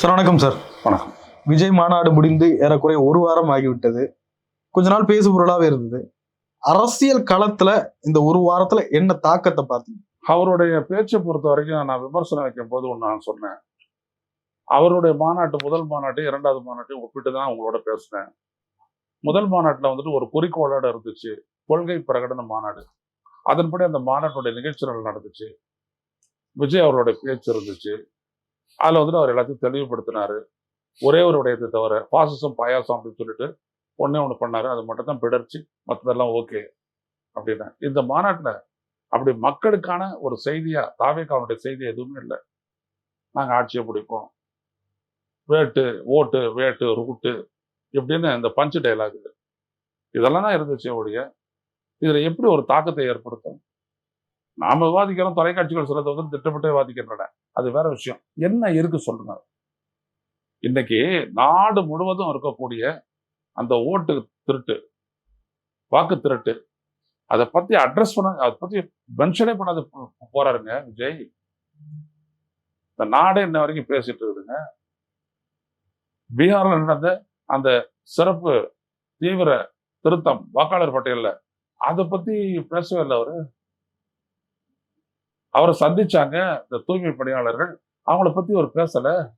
Sir வணக்கம் sir. வணக்கம். விஜய் மாநாடு முடிந்து ஏறக்குறைய ஒரு வாரம் ஆகிவிட்டது. கொஞ்ச நாள் பேசு பொருளாவே இருந்தது. அரசியல் களத்துல இந்த ஒரு வாரத்துல என்ன தாக்கத்தை பார்த்தீங்க? அவருடைய பேச்சை பொறுத்த வரைக்கும் நான் விமர்சனம் வைக்கும் போது ஒன்று நான் சொன்னேன். அவருடைய மாநாட்டு முதல் மாநாட்டு இரண்டாவது மாநாட்டையும் ஒப்பிட்டு தான் உங்களோட பேசினேன். முதல் மாநாட்டில் வந்துட்டு ஒரு குறிக்கோளோட இருந்துச்சு. கொள்கை பிரகடன மாநாடு. அதன்படி அந்த மாநாட்டுடைய நிகழ்ச்சிகள் நடந்துச்சு. விஜய் அவருடைய பேச்சு இருந்துச்சு. அதில் வந்துட்டு அவர் எல்லாத்தையும் தெளிவுபடுத்தினாரு. ஒரே ஒரு விடயத்தை தவிர பாசசம் பாயாசம் அப்படின்னு சொல்லிட்டு ஒன்றே ஒன்று பண்ணார். அது மட்டும் தான் பிடர்ச்சி மற்றதெல்லாம் ஓகே அப்படின்னா. இந்த மாநாட்டில் அப்படி மக்களுக்கான ஒரு செய்தியாக தாவேக்காவுடைய செய்தி எதுவுமே இல்லை. நாங்கள் ஆட்சியை பிடிப்போம். வேட்டு ஓட்டு வேட்டு ரூட்டு இப்படின்னு இந்த பஞ்சு டைலாக் இதெல்லாம் தான் இருந்துச்சு ஒழிய. இதில் எப்படி ஒரு தாக்கத்தை ஏற்படுத்தும்? நாம விவாதிக்கிறோம் தொலைக்காட்சிகள் சில வந்து திட்டமிட்டே விவாதிக்கின்றன. அது வேற விஷயம். என்ன இருக்கு சொல்லுங்க. இன்னைக்கு நாடு முழுவதும் இருக்கக்கூடிய அந்த ஓட்டு திருட்டு வாக்கு திருட்டு அதை பத்தி அட்ரஸ் பண்ண அதை பத்தி மென்ஷனே பண்ணாத போறாருங்க விஜய். இந்த நாடே இன்ன வரைக்கும் பேசிட்டு இருக்குதுங்க. பீகார்ல நடந்த அந்த சிறப்பு தீவிர திருத்தம் வாக்காளர் பட்டியலில் அதை பத்தி பேசவே இல்லை அவரு. அவரை சந்திச்சாங்க இந்த தூய்மை பணியாளர்கள். அவங்கள பத்தி அவர் பேசல.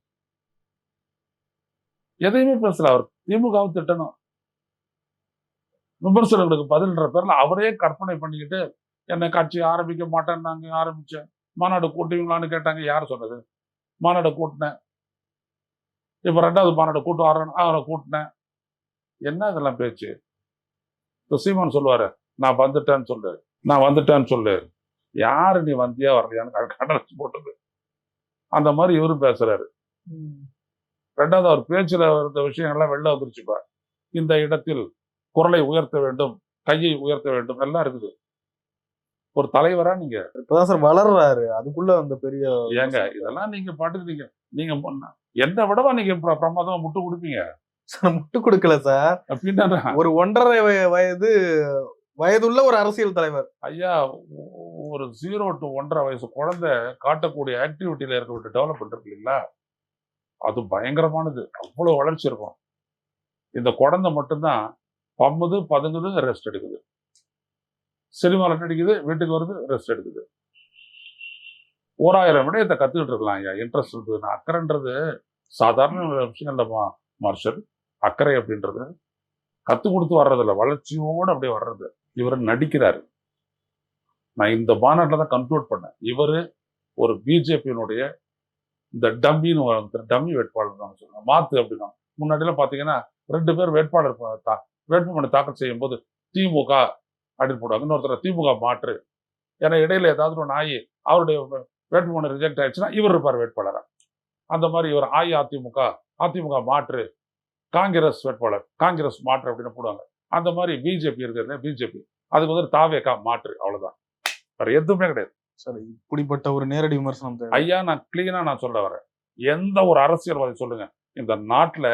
எதையுமே பேசல. அவர் திமுகவும் திட்டணும். விமர்சனங்களுக்கு பதில்ன்ற பேர்ல அவரே கற்பனை பண்ணிக்கிட்டு என்னை கட்சி ஆரம்பிக்க மாட்டேன்னாங்க ஆரம்பிச்சேன். மாநாடு கூட்டுவீங்களான்னு கேட்டாங்க. யார் சொன்னது? மாநாடு கூட்டினேன். இப்ப ரெண்டாவது மாநாடு கூட்டு வரேன் அவரை கூட்டினேன். என்ன இதெல்லாம் பேச்சு? இப்ப சீமான் சொல்லுவாரு நான் வந்துட்டேன்னு சொல்லு. நான் வந்துட்டேன்னு சொல்லு. யாரு நீ வந்தியா வரலையான்னு கடற்சி போட்டது. அந்த மாதிரி இவரும் பேசுறாரு. ரெண்டாவது அவர் பேச்சுல இருந்த விஷயங்கள்லாம் வெளில வந்துருச்சுப்பா இந்த இடத்தில் குரலை உயர்த்த வேண்டும் கையை உயர்த்த வேண்டும் எல்லாம் இருக்குது. ஒரு தலைவரா நீங்க. இப்பதான் சார் வளர்றாரு. அதுக்குள்ள அந்த பெரிய ஏங்க இதெல்லாம் நீங்க பாட்டுக்கு நீங்க என்னை விடவா நீங்க பிர- பிரமாதமா முட்டு கொடுப்பீங்க? சார் முட்டு கொடுக்கல சார். அப்படின்னா ஒரு ஒன்றரை வய- வயது வயதுள்ள ஒரு அரசியல் தலைவர். ஐயா ஒ- ஒரு ஜீரோ டு ஒன்றரை வயசு குழந்தை காட்டக்கூடிய ஆக்டிவிட்டியில இருக்கக்கூடிய டெவலப்மெண்ட் இருக்கு இல்லைங்களா? அது பயங்கரமானது. அவ்வளவு வளர்ச்சி இருக்கும். இந்த குழந்தை மட்டும்தான் பம்முது பதுங்குது ரெஸ்ட் எடுக்குது. சினிமாவில் நடிக்குது வீட்டுக்கு வருது ரெஸ்ட் எடுக்குது. ஓராயிரம் விடயத்தை கத்துக்கிட்டு இருக்கலாம் ஐயா. இன்ட்ரெஸ்ட் இருந்ததுன்னா அக்கறைன்றது சாதாரண விஷயம் இல்லைம்மா மார்ஷல். அக்கறை அப்படின்றது. கத்து கொடுத்து வர்றதில்ல. வளர்ச்சியோடு அப்படியே வர்றது. இவர் நடிக்கிறாரு. நான் இந்த மாநாட்டில் தான் கன்க்ளூட் பண்ணேன். இவர் ஒரு பிஜேபியினுடைய இந்த டம்மின்னு ஒருத்தர் டம்மி வேட்பாளர் தான் சொல்லுவாங்க மாத்து அப்படின்னா முன்னாடியெல்லாம் பார்த்தீங்கன்னா ரெண்டு பேர் வேட்பாளர் தா- வேட்புமனு தாக்கல் செய்யும் போது திமுக அப்படின்னு போடுவாங்க. இன்னொருத்தர் திமுக மாற்று. ஏன்னா இடையில ஏதாவது ஒரு நாய் அவருடைய வேட்புமனு ரிஜெக்ட் ஆயிடுச்சுன்னா இவர் இருப்பார் வேட்பாளராக அந்த மாதிரி இவர் அஇஅதிமுக அதிமுக மாற்று. காங்கிரஸ் வேட்பாளர் காங்கிரஸ் மாற்று அப்படின்னு போடுவாங்க. அந்த மாதிரி பிஜேபி இருக்கிறது பிஜேபி அதுக்கு வந்து தாவேகா மாற்று அவ்வளவுதான். வேற எதுவுமே கிடையாது. சார் இப்படிப்பட்ட ஒரு நேரடி விமர்சனம் ஐயா நான் கிளீனா நான் சொல்ல வரேன். எந்த ஒரு அரசியல்வாதி சொல்லுங்க. இந்த நாட்டுல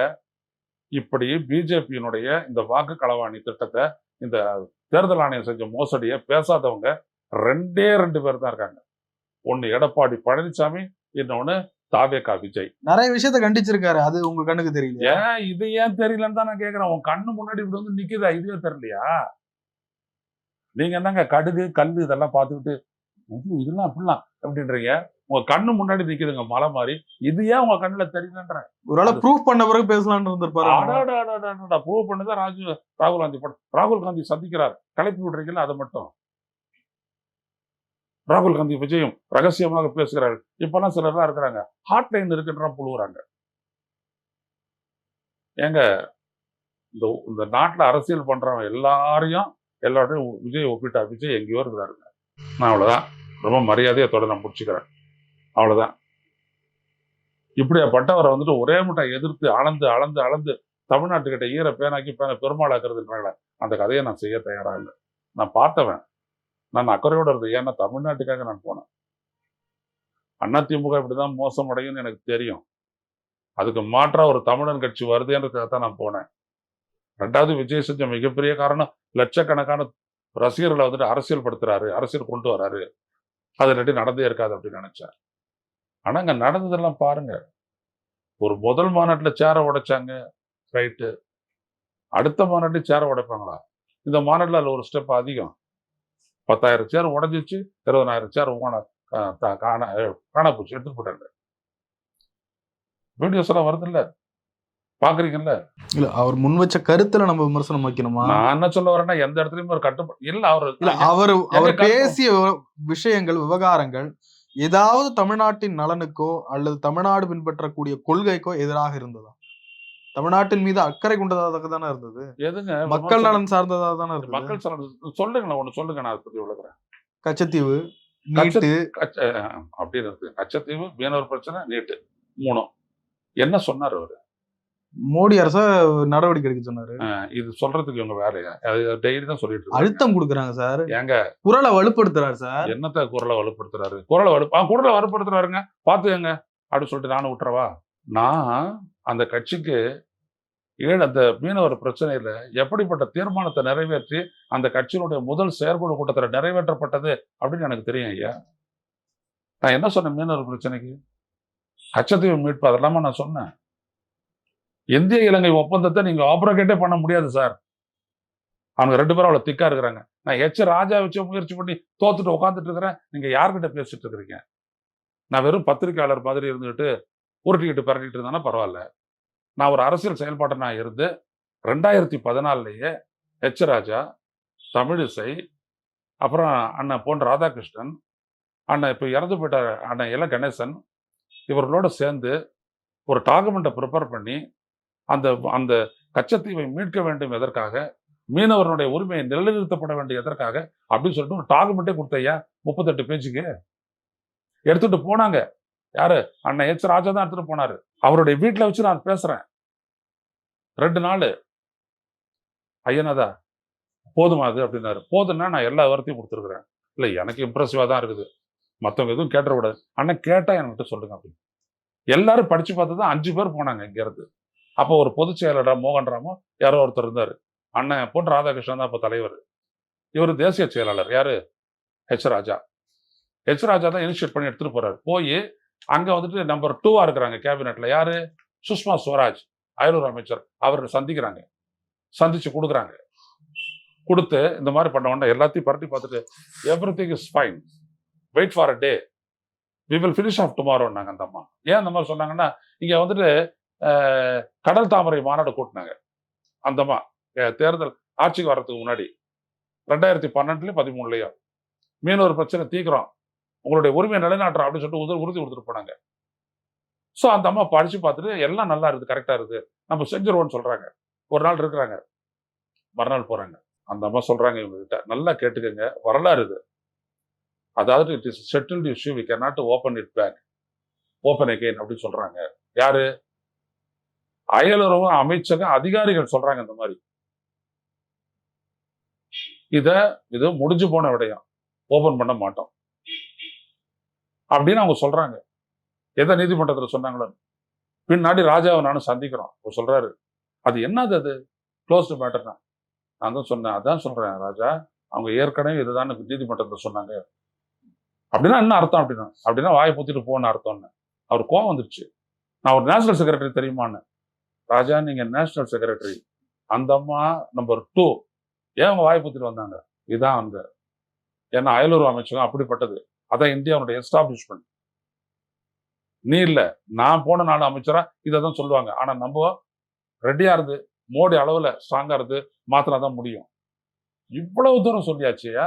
இப்படி பிஜேபியினுடைய இந்த வாக்கு களவாணி திட்டத்தை இந்த தேர்தல் ஆணையம் செஞ்ச மோசடியை பேசாதவங்க ரெண்டே ரெண்டு பேர் தான் இருக்காங்க. ஒன்னு எடப்பாடி பழனிசாமி இன்னொன்னு தாவேகா விஜய். நிறைய விஷயத்த கண்டிச்சிருக்காரு. அது உங்க கண்ணுக்கு தெரியல ஏன்? இது ஏன் தெரியலன்னு தான் நான் கேக்குறேன். உன் கண்ணு முன்னாடி இப்படி வந்து நிக்குதா? இதுவே தெரியலையா? நீங்க என்னங்க கடுகு கல்லு இதெல்லாம் பார்த்துக்கிட்டு இதெல்லாம் அப்படிலாம் அப்படின்றீங்க? உங்க கண்ணு முன்னாடி நிக்குதுங்க மலை மாதிரி. இது ஏன் உங்க கண்ணுல தெரியலன்ற ஒருவேளை ப்ரூஃப் பண்ண பிறகு பேசலாம்னு இருந்திருப்பாரு. ப்ரூவ் பண்ணதான் ராஜு ராகுல் காந்தி ராகுல் காந்தி சந்திக்கிறார். கலப்பி விடுறீங்களா அதை மட்டும். ராகுல் காந்தி விஜயம் ரகசியமாக பேசுகிறார்கள் இப்பெல்லாம் சிலர்லாம் இருக்கிறாங்க. ஹாட்லைன் இருக்குன்ற புழுகிறாங்க. ஏங்க இந்த இந்த நாட்டுல அரசியல் பண்றவங்க எல்லாரையும் எல்லாரையும் விஜய் ஒப்பிட்டா விஜய் எங்கேயோ இருக்கிறாருங்க. நான் அவ்வளவுதான். ரொம்ப மரியாதையை தொடர் நான் முடிச்சுக்கிறேன். அவ்வளவுதான். இப்படியாப்பட்டவரை வந்துட்டு ஒரே முட்டை எதிர்த்து அளந்து அளந்து அளந்து தமிழ்நாட்டுக்கிட்ட ஈர பேனாக்கி பேனை பெருமாளாக்குறதுனால அந்த கதையை நான் செய்ய தயாரா இல்லை. நான் பார்த்தவன். நான் அக்கறையோட இருந்தேன். ஏன்னா தமிழ்நாட்டுக்காக நான் போனேன். அதிமுக இப்படிதான் மோசம் அடையும்னு எனக்கு தெரியும். அதுக்கு மாற்றா ஒரு தமிழன் கட்சி வருதுன்றதுக்காக தான் நான் போனேன். ரெண்டாவது விஜய் செஞ்ச மிகப்பெரிய காரணம் லட்சக்கணக்கான ரசிகர்களை வந்துட்டு அரசியல் படுத்துறாரு அரசியல் கொண்டு வராரு. அது இல்லாட்டி நடந்தே இருக்காது அப்படின்னு நினைச்சேன் ஆனா அங்க நடந்ததெல்லாம் பாருங்க. ஒரு முதல் மாநாட்டுல சேரை உடைச்சாங்க ரைட்டு. அடுத்த மாநாட்டில் சேரை உடைப்பாங்களா? இந்த மாநாட்டில் அதில் ஒரு ஸ்டெப் அதிகம். பத்தாயிரம் சேர் உடைஞ்சிச்சு இருபதாயிரம் சேர் காண காண காணா போச்சு எடுத்துட்டு போட்டாங்க வீடியோஸ் எல்லாம் வருது இல்ல? பாக்குறீங்கல்ல? இல்ல அவர் முன் வச்ச கருத்துல நம்ம விமர்சனம் வைக்கணுமா? நான் என்ன சொல்ல வரேன்னா எந்த இடத்துலயும் ஒரு கட்டுப்பாடு இல்ல அவர் இல்ல அவர் அவர் பேசிய விஷயங்கள் விவகாரங்கள் ஏதாவது தமிழ்நாட்டின் நலனுக்கோ அல்லது தமிழ்நாடு பின்பற்றக்கூடிய கொள்கைக்கோ எதிராக இருந்ததா? தமிழ்நாட்டின் மீது அக்கறை கொண்டதாக தானே இருந்தது? எதுங்க? மக்கள்? நலன் சார்ந்ததாக தானே இருந்தது? மக்கள் சொல்ல சொல்லுங்களேன் ஒண்ணு சொல்லுங்க நான் அதை பத்தி விளக்குறேன். கச்சத்தீவு கச்ச- நீட்டு அப்படின்னு இருக்கு. கச்சத்தீவு மீனவர் பிரச்சனை நீட்டு. மூணும் என்ன சொன்னார் அவரு? மோடி அரச நடவடிக்கை எடுக்க சொன்னாரு. இது சொல்றதுக்கு இவங்க வேலையா டெய்லி தான் சொல்லிட்டு அழுத்தம் கொடுக்குறாங்க சார். ஏங்க? குரலை வலுப்படுத்துறாரு சார். என்னத்த குரலை வலுப்படுத்துறாரு? குரலை வலு குரலை வலுப்படுத்துறாருங்க. பாத்துக்கங்க அப்படின்னு சொல்லிட்டு நானும் விட்டுறவா நான் அந்த கட்சிக்கு ஏழு அந்த மீனவர் பிரச்சனையில் எப்படிப்பட்ட தீர்மானத்தை நிறைவேற்றி அந்த கட்சியினுடைய முதல் செயற்குழு கூட்டத்தில் நிறைவேற்றப்பட்டது அப்படின்னு எனக்கு தெரியும் ஐயா. நான் என்ன சொன்னேன் மீனவர் பிரச்சனைக்கு? கச்சத்தீவு மீட்பு அதெல்லாமா நான் சொன்னேன். இந்திய இலங்கை ஒப்பந்தத்தை நீங்கள் ஆப்ரோகேட்டே பண்ண முடியாது சார். அவங்க ரெண்டு பேரும் அவ்வளோ திக்காக இருக்கிறாங்க. நான் எச்ச ராஜா வச்சு முயற்சி பண்ணி தோத்துட்டு உட்காந்துட்டு இருக்கிறேன். நீங்கள் யார்கிட்ட பேசிட்டு இருக்கிறீங்க? நான் வெறும் பத்திரிக்கையாளர் மாதிரி இருந்துக்கிட்டு உருட்டிக்கிட்டு பரட்டிட்டு இருந்தானா பரவாயில்ல நான் ஒரு அரசியல் செயல்பாட்டை நான் இருந்து ரெண்டாயிரத்தி பதினாலுலேயே ஹெச் ராஜா தமிழிசை அப்புறம் அண்ணன் பொன் ராதாகிருஷ்ணன் அண்ணன் இப்போ இறந்து போயிட்டார் அண்ணன் இல கணேசன் இவர்களோட சேர்ந்து ஒரு டாக்குமெண்ட்டை ப்ரிப்பேர் பண்ணி அந்த அந்த கச்சத்தீவை மீட்க வேண்டும் எதற்காக மீனவர்களுடைய உரிமையை நிலைநிறுத்தப்பட வேண்டிய எதற்காக அப்படின்னு சொல்லிட்டு ஒரு டாக்குமெண்ட்டே கொடுத்தையா முப்பத்தெட்டு பேஜுக்கு. எடுத்துகிட்டு போனாங்க. யாரு? அண்ணன் ஹெச் ராஜா தான் எடுத்துட்டு போனாரு. அவருடைய வீட்டுல வச்சு நான் பேசுறேன். ரெண்டு நாள். ஐயனாதா போதுமா அது? அப்படின்னாரு. போதும்னா நான் எல்லா வார்த்தையும் கொடுத்துருக்குறேன். இல்லை எனக்கு இம்ப்ரெசிவாக தான் இருக்குது. மற்றவங்க எதுவும் கேட்டுறக்கூடாது அண்ணன் கேட்டா என்கிட்ட சொல்லுங்க அப்படின்னு. எல்லாரும் படிச்சு பார்த்து தான் அஞ்சு பேர் போனாங்க இங்க இருந்து அப்போ ஒரு பொதுச் செயலாளர் மோகன் ராமோ யாரோ ஒருத்தர் இருந்தார். அண்ணன் பொன் ராதாகிருஷ்ணன் தான் இப்போ தலைவர். இவர் தேசிய செயலாளர். யாரு? ஹெச் ராஜா. ஹெச் ராஜா தான் இனிஷியேட் பண்ணி எடுத்துட்டு போறாரு. போய் அங்க வந்துட்டு நம்பர் டூவா இருக்கிறாங்க கேபினெட்ல யாரு? சுஷ்மா ஸ்வராஜ் அயலூர் அமைச்சர். அவரை சந்திக்கிறாங்க. சந்திச்சு கொடுக்குறாங்க. கொடுத்து இந்த மாதிரி பண்ண உடனே எல்லாத்தையும் பரட்டி பார்த்துட்டு everything is fine wait for a day we will finish off டுமாரோன்னாங்க அந்த அம்மா. ஏன் அந்த மாதிரி சொன்னாங்கன்னா இங்க வந்துட்டு கடல் தாமரை மாநாடு கூட்டினாங்க. அந்த அம்மா தேர்தல் ஆட்சிக்கு வர்றதுக்கு முன்னாடி. ரெண்டாயிரத்தி பன்னெண்டுலயும் பதிமூணுலையும். மீனவர் பிரச்சனை தீக்கிறோம். உங்களுடைய உரிமையை நிலைநாட்டுறோம் அப்படின்னு சொல்லிட்டு உதவி உறுதி கொடுத்துட்டு போனாங்க. ஸோ அந்த அம்மா படிச்சு பார்த்துட்டு எல்லாம் நல்லா இருக்குது கரெக்டா இருக்குது. நம்ம செஞ்சிருவோம்னு சொல்றாங்க. ஒரு நாள் இருக்கிறாங்க. மறுநாள் போறாங்க. அந்த அம்மா சொல்றாங்க இவங்க கிட்ட நல்லா கேட்டுக்கங்க வரலாறு இது. அதாவது it is settled issue we can not open it back open again அப்படின்னு சொல்றாங்க. யாரு? அயலுறவு அமைச்சகம் அதிகாரிகள் சொல்றாங்க இந்த மாதிரி. இத இது முடிஞ்சு போன விடயம். ஓப்பன் பண்ண மாட்டோம். அப்படின்னு அவங்க சொல்றாங்க. எதை நீதிமன்றத்துல சொன்னாங்களோ. பின்னாடி ராஜாவை நானும் சந்திக்கிறோம். அவர் சொல்றாரு அது என்னது அது? க்ளோஸ்டு மேட்டர்னா நான் தான் சொன்னேன் அதான் சொல்றேன் ராஜா அவங்க ஏற்கனவே இதுதான் நீதிமன்றத்துல சொன்னாங்க. அப்படின்னா என்ன அர்த்தம் அப்படின்னா? அப்படின்னா வாயை பூத்திட்டு போன அர்த்தம்னு. அவர் கோவம் வந்துருச்சு. நான் ஒரு நேஷனல் செக்ரட்டரி தெரியுமான்னு? ராஜா நீங்க நேஷனல் செக்ரட்டரி அந்த அம்மா நம்பர் டூ ஏன் அவங்க வாய் வந்தாங்க? இதான் அங்க. ஏன்னா அயலூர் அமைச்சகம் அப்படிப்பட்டது. அதான் இந்தியாவுடைய எஸ்டாப்ளிஷ்மெண்ட் நீ இல்ல நான் போன நாடு அமைச்சரா? இதை தான் சொல்லுவாங்க. ஆனா நம்ம ரெடியா இருந்து மோடி அளவுல ஸ்ட்ராங்கா இருந்து மாத்தினா தான் முடியும். இவ்வளவு தூரம் சொல்லியாச்சியா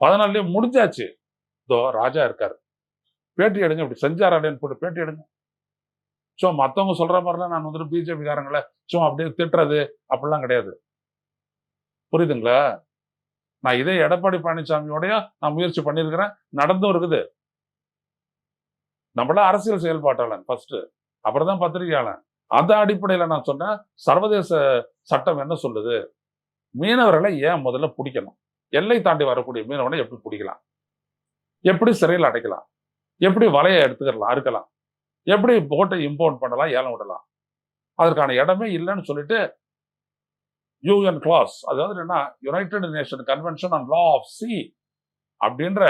பதினாலுலயே முடிஞ்சாச்சு. இதோ ராஜா இருக்காரு. பேட்டி எடுங்க இப்படி செஞ்சாராடேன்னு போட்டு பேட்டி எடுங்க. சும்மா மத்தவங்க சொல்ற மாதிரிலாம் நான் வந்துட்டு பிஜேபி காரங்களை சும்மா அப்படியே திட்டுறது அப்படிலாம் கிடையாது. புரியுதுங்களா? நான் இதே எடப்பாடி பழனிசாமியோடய நான் முயற்சி பண்ணியிருக்கிறேன். நடந்தும் இருக்குது நம்மள அரசியல் செயல்பாட்டாளன் ஃபர்ஸ்ட் அப்புறம் தான் பத்திரிகையாளன். அந்த அடிப்படையில நான் சொன்னேன் சர்வதேச சட்டம் என்ன சொல்லுது? மீனவர்களை ஏன் முதல்ல பிடிக்கணும்? எல்லை தாண்டி வரக்கூடிய மீனவனை எப்படி பிடிக்கலாம்? எப்படி சிறையில் அடைக்கலாம்? எப்படி வலையை எடுத்துக்கலாம் அறுக்கலாம்? எப்படி போட்டை இம்போர்ட் பண்ணலாம் ஏலம் விடலாம்? அதற்கான இடமே இல்லைன்னு சொல்லிட்டு யூஎன் கிளாஸ் அதாவது என்ன United Nation convention on law of sea அப்படின்ற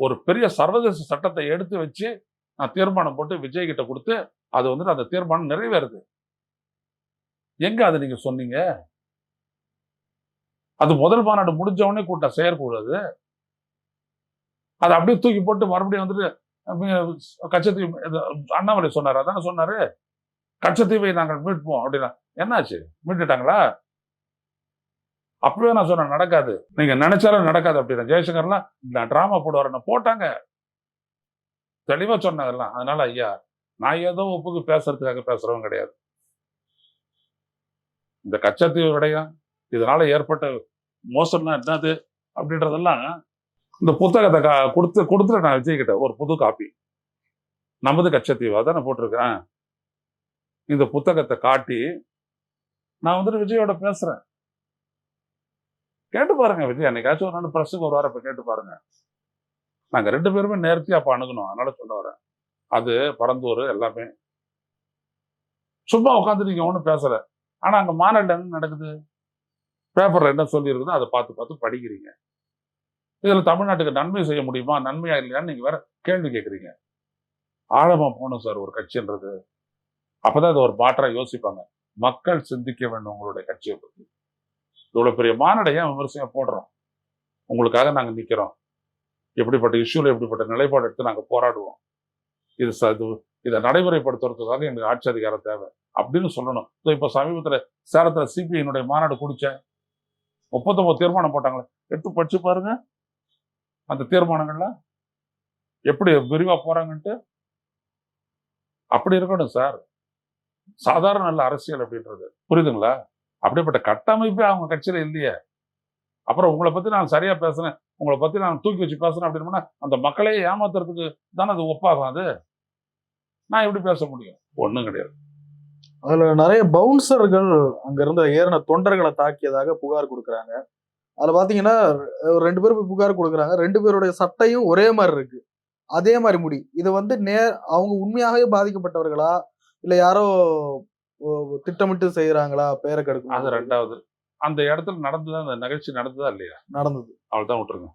ஒரு பெரிய சர்வதேச சட்டத்தை எடுத்து வச்சு நான் தீர்மானம் போட்டு விஜய் கிட்ட கொடுத்து அது வந்துட்டு அந்த தீர்மானம் நிறைவேறுது. எங்க அது நீங்க சொன்னீங்க? அது முதல் மாநாடு முடிஞ்ச கூட்டம் செயற்கூடாது அதை. அப்படியே தூக்கி போட்டு மறுபடியும் வந்துட்டு கச்சத்தீவு அண்ணாமலை சொன்னார். அதானே சொன்னாரு? கச்சத்தீவை நாங்கள் மீட்போம் அப்படின்னா என்னாச்சு? மீட்டுட்டாங்களா? அப்பவே நான் சொன்னேன் நடக்காது. நீங்க நினைச்சாலும் நடக்காது அப்படின்னா ஜெயசங்கர்லாம் நான் டிராமா போடுவாருன்னு போட்டாங்க. தெளிவா சொன்னதெல்லாம் அதனால ஐயா நான் ஏதோ ஒப்புக்கு பேசுறதுக்காக பேசுறவன் கிடையாது. இந்த கச்சத்தீவு விடயம் இதனால ஏற்பட்ட மோசம்னா என்னது அப்படின்றதெல்லாம் இந்த புத்தகத்தை கா- கொடுத்து கொடுத்துட்டு நான் விஜய்கிட்ட ஒரு புது காப்பி நமது கச்சத்தீவு அதான் நான் போட்டிருக்கேன் இந்த புத்தகத்தை காட்டி நான் வந்துட்டு விஜயோட பேசுறேன். கேட்டு பாருங்க விஜய் என்னைக்காச்சும் ஒரு நாள் பிரஸுக்கு ஒரு வாரம் கேட்டு பாருங்க. நாங்க ரெண்டு பேருமே நேர்த்தியா அப்ப அணுகணும் அதனால சொல்ல வரேன். அது பரந்தூர் எல்லாமே. சும்மா உட்காந்து நீங்கள் ஒன்றும் பேசல. ஆனா அங்க மாநிலம் என்ன நடக்குது? பேப்பர்ல என்ன சொல்லியிருக்குதோ அதை பார்த்து பார்த்து படிக்கிறீங்க. இதில் தமிழ்நாட்டுக்கு நன்மை செய்ய முடியுமா? நன்மையா இல்லையான்னு நீங்க வேற கேள்வி கேட்குறீங்க ஆழமா போகணும் சார் ஒரு கட்சின்றது. அப்போதான் அது ஒரு மாற்றாக யோசிப்பாங்க. மக்கள் சிந்திக்க வேண்டும் உங்களுடைய கட்சியை பற்றி இவ்வளோ பெரிய மாநாடை விமர்சையாக போடுறோம்? உங்களுக்காக நாங்கள் நிற்கிறோம் எப்படிப்பட்ட இஷ்யூல எப்படிப்பட்ட நிலைப்பாடு எடுத்து நாங்கள் போராடுவோம்? இது ச- இது இதை நடைமுறைப்படுத்துறதுக்காக எங்களுக்கு ஆட்சி அதிகாரம் தேவை அப்படின்னு சொல்லணும். ஸோ இப்போ சமீபத்தில் சேலத்தில் சிபிஐனுடைய மாநாடு குடித்தேன் முப்பத்தொன்பது தீர்மானம் போட்டாங்களே. எடுத்து படிச்சு பாருங்க. அந்த தீர்மானங்கள்ல எப்படி விரிவாக போகிறாங்கன்ட்டு அப்படி இருக்கணும் சார். சாதாரண நல்ல அரசியல் அப்படின்றது. புரியுதுங்களா? அப்படிப்பட்ட கட்டமைப்பே அவங்க கட்சியில் இல்லையே. அப்புறம் உங்களை பற்றி நான் சரியாக பேசுகிறேன் உங்களை பற்றி நான் தூக்கி வச்சு பேசுகிறேன் அப்படின்னா அந்த மக்களையே ஏமாத்துறதுக்கு தானே அது ஒப்பாகும் அது? நான் எப்படி பேச முடியும்? ஒன்றும் கிடையாது. அதில் நிறைய பவுன்சர்கள் அங்கேருந்து ஏறின தொண்டர்களை தாக்கியதாக புகார் கொடுக்குறாங்க. அதில் பார்த்தீங்கன்னா ஒரு ரெண்டு பேர் போய் புகார் கொடுக்குறாங்க. ரெண்டு பேருடைய சட்டையும் ஒரே மாதிரி இருக்கு. அதே மாதிரி முடி. இது வந்து நே அவங்க உண்மையாகவே பாதிக்கப்பட்டவர்களா? இல்லை யாரோ திட்டமிட்டு செய்யறாங்களா பேரை அது கெடுக்கும் ரெண்டாவது. அந்த இடத்துல நடந்ததா அந்த நிகழ்ச்சி நடந்ததா இல்லையா? நடந்தது. அவள் தான் விட்டுருங்க.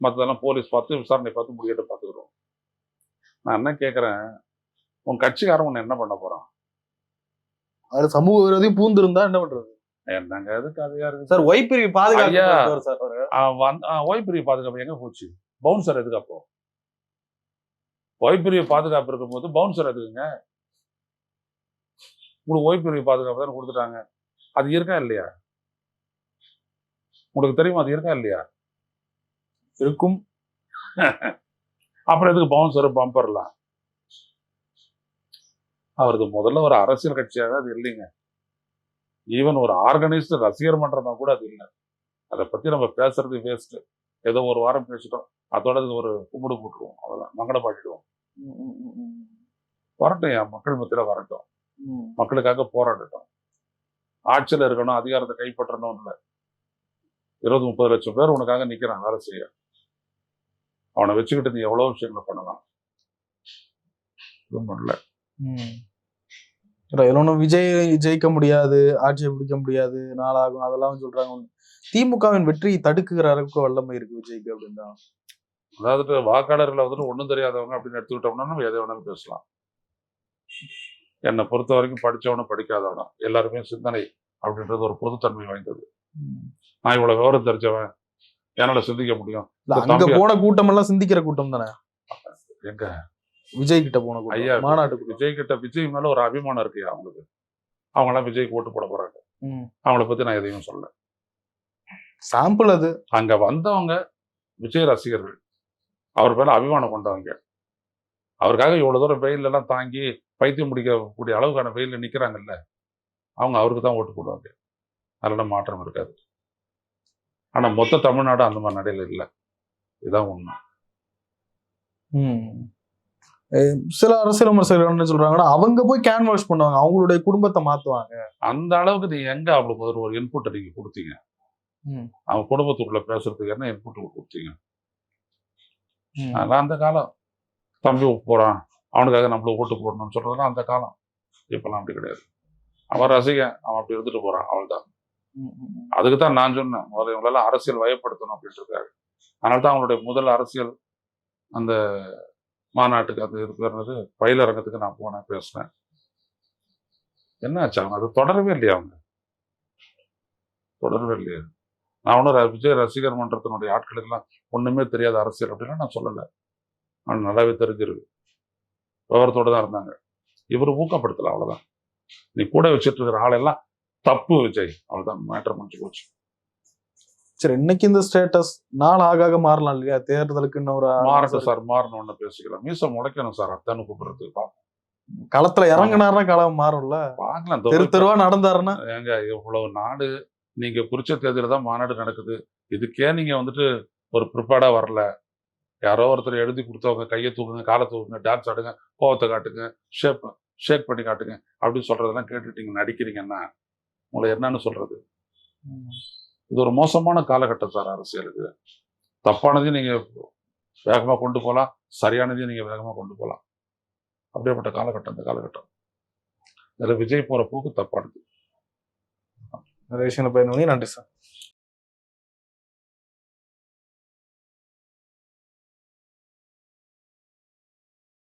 மற்றதெல்லாம் போலீஸ் பார்த்து விசாரணை பார்த்து முடிக்கிட்டு பார்த்துக்கிறோம். நான் என்ன கேட்குறேன் உன் கட்சிக்காரன் உன்னை என்ன பண்ண போறான்? அது சமூக விரோதி பூந்திருந்தா என்ன பண்றது? என்னங்க அது கதையா இருக்கு சார் ஒய்பிரிவு பாதுகாப்பு ஐயா. மருத்துவர் சார் அவரு. ஓய்பிரிவு பாதுகாப்பு எங்க போச்சு? பவுன்சர் எதுக்கு அப்போ? ஓய்பிரிவு பாதுகாப்பு இருக்கும்போது பவுன்சர் எதுக்குங்க? உங்களுக்கு ஓய்பிரிவு பாதுகாப்பு தானே கொடுத்துட்டாங்க. அது இருக்கா இல்லையா? உங்களுக்கு தெரியுமா அது இருக்கா இல்லையா? இருக்கும். அப்புறம் எதுக்கு பவுன்சர் பம்பர்லாம் அவரது முதல்ல ஒரு அரசியல் கட்சியாக அது இல்லைங்க. ஈவன் ஒரு ஆர்கனைஸ்டு ரசிகர் மன்றமா கூட அது இல்லை. அதை பத்தி நம்ம பேசுறது வேஸ்ட் ஏதோ ஒரு வாரம் பேசிட்டோம். அதோட இது ஒரு கும்பிடு போட்டுருவோம். அவ்வளவுதான். மங்கள பாடிடுவோம். ம், ம், ம், ம். வரட்டும் என் மக்கள் மத்தியில வரட்டும். மக்களுக்காக போராடட்டும். ஆட்சியில் இருக்கணும் அதிகாரத்தை கைப்பற்றணும் இல்லை. இருபது முப்பது லட்சம் பேர் உனக்காக நிக்கிறான் வேலை செய்ய. அவனை வச்சுக்கிட்டு நீ எவ்வளவு விஷயங்களை பண்ணலாம். எதுவும் பண்ணல. ம். இல்ல, இதுல ஒண்ணும் விஜய் ஜெயிக்க முடியாது ஆட்சியை பிடிக்க முடியாது நாளாகும் அதெல்லாம் சொல்றாங்க. திமுகவின் வெற்றியை தடுக்குகிற அளவுக்கு வல்லமை இருக்கு விஜய்க்கு அப்படின்னா. அதாவது வாக்காளர்களை வந்துட்டு ஒண்ணும் தெரியாதவங்க அப்படின்னு எடுத்துக்கிட்டோம்னா நம்ம எதை வேணாலும் பேசலாம். என்னை பொறுத்த வரைக்கும் படிச்சவனும் படிக்காதவனும் எல்லாருமே சிந்தனை அப்படின்றது ஒரு பொதுத்தன்மை வாய்ந்தது. நான் இவ்வளவு விவரம் தெரிஞ்சவன் என்னால சிந்திக்க முடியும். அங்க போன கூட்டம் எல்லாம் சிந்திக்கிற கூட்டம் தானே? எங்க? விஜய் கிட்ட போன ஐயா கூட்டம் மாநாட்டு கூட்டம். விஜய் கிட்ட விஜய் மேல ஒரு அபிமானம் இருக்கு அவங்களுக்கு. அவங்க எல்லாம் விஜய்க்கு ஓட்டு போட போறாங்க. அவங்கள பத்தி நான் எதையும் சொல்ல சாம்பிள் அது. அங்க வந்தவங்க விஜய் ரசிகர்கள் அவர் மேல அபிமானம் கொண்டவங்க. அவருக்காக இவ்வளவு தூரம் வெயில் எல்லாம் தாங்கி பைத்தியம் முடிக்கக்கூடிய அளவுக்கான வெயில்ல நிக்கிறாங்கல்ல அவங்க அவருக்கு தான் ஓட்டு போடுவாங்க. அதனால மாற்றம் இருக்காது. ஆனா மொத்த தமிழ்நாடு அந்த மாதிரி நடையில இல்லை. இதுதான் உண்மை. சில அரசியல் விமர்சகர்கள் என்ன சொல்றாங்கன்னா அவங்க போய் கேன்வாஷ் பண்ணுவாங்க அவங்களுடைய குடும்பத்தை மாத்துவாங்க. அந்த அளவுக்கு நீங்க எங்க அவளுக்கு ஒரு ஒரு இன்புட்டை நீங்க கொடுத்தீங்க. அவன் குடும்பத்துக்குள்ள பேசுறதுக்கு என்ன இன்புட் கொடுத்தீங்க. அதெல்லாம் அந்த காலம். தம்பி போறான் அவனுக்காக நம்மளுக்கு ஓட்டு போடணும்னு சொல்றதுலாம் அந்த காலம். இப்பெல்லாம் அப்படி கிடையாது. அவன் ரசிகன். அவன் அப்படி இருந்துட்டு போறான். ம், ம். அதுக்கு தான் நான் சொன்னேன். முதல்ல இவங்களெல்லாம் அரசியல் வயப்படுத்தணும் அப்படின்ட்டு இருக்காரு. அதனால தான் அவங்களுடைய முதல் அரசியல் அந்த மாநாட்டுக்கு அந்த இது பேர் என்னது பயிலரங்கத்துக்கு நான் போனேன் பேசினேன். என்ன ஆச்சு அவங்க அது தொடரவே இல்லையா அவங்க? தொடரவே இல்லையா? நான் ஒன்றும் விஜய் ரசிகர் மன்றத்தினுடைய ஆட்களுக்கெல்லாம் ஒண்ணுமே தெரியாத அரசியல் அப்படின்னா நான் சொல்லலை. ஆனால் நல்லாவே தெரிஞ்சிருக்கு. விவரத்தோட தான் இருந்தாங்க. இவர் ஊக்கப்படுத்தல அவ்வளவுதான். நீ கூட வச்சுட்டு இருக்கிற ஆளெல்லாம் தப்பு விஜய். அவ்வளவுதான். மேட்டர் முடிஞ்சு போச்சு. சரி இன்னைக்கு இந்த ஸ்டேட்டஸ் நாள் ஆக ஆக மாறலாம் இல்லையா? தேர்தலுக்கு ஆறு மாறட்டும் சார் மாறணும் ஒண்ணு பேசிக்கலாம். மீச முளைக்கணும் சார் அத்தானு கூப்பிடுறது. களத்துல இறங்குனாருன்னா களம் மாறும்ல? பார்க்கலாம். தெரு தெருவா நடந்தாருன்னா? ஏங்க இவ்வளவு நாடு நீங்க குறிச்ச தேதியில தான் மாநாடு நடக்குது. இதுக்கே நீங்க வந்துட்டு ஒரு ப்ரிப்பேர்டா வரல. யாரோ ஒருத்தர் எழுதி கொடுத்தவங்க கையை தூக்குங்க காலை தூக்குங்க டான்ஸ் ஆடுங்க கோவத்தை காட்டுங்க ஷேப் ஷேக் பண்ணி காட்டுங்க அப்படின்னு சொல்றதெல்லாம் கேட்டுட்டீங்க நடிக்கிறீங்கன்னா உங்களை என்னன்னு சொல்றது? இது ஒரு மோசமான காலகட்டம் சார் அரசியலுக்கு. தப்பானதையும் நீங்க வேகமா கொண்டு போகலாம் சரியானதையும் நீங்க வேகமா கொண்டு போகலாம் அப்படியேப்பட்ட காலகட்டம் இந்த காலகட்டம். இதுல விஜய் போற போக்கு தப்பானது. நிறைய விஷயங்களை பயந்து நன்றி சார்.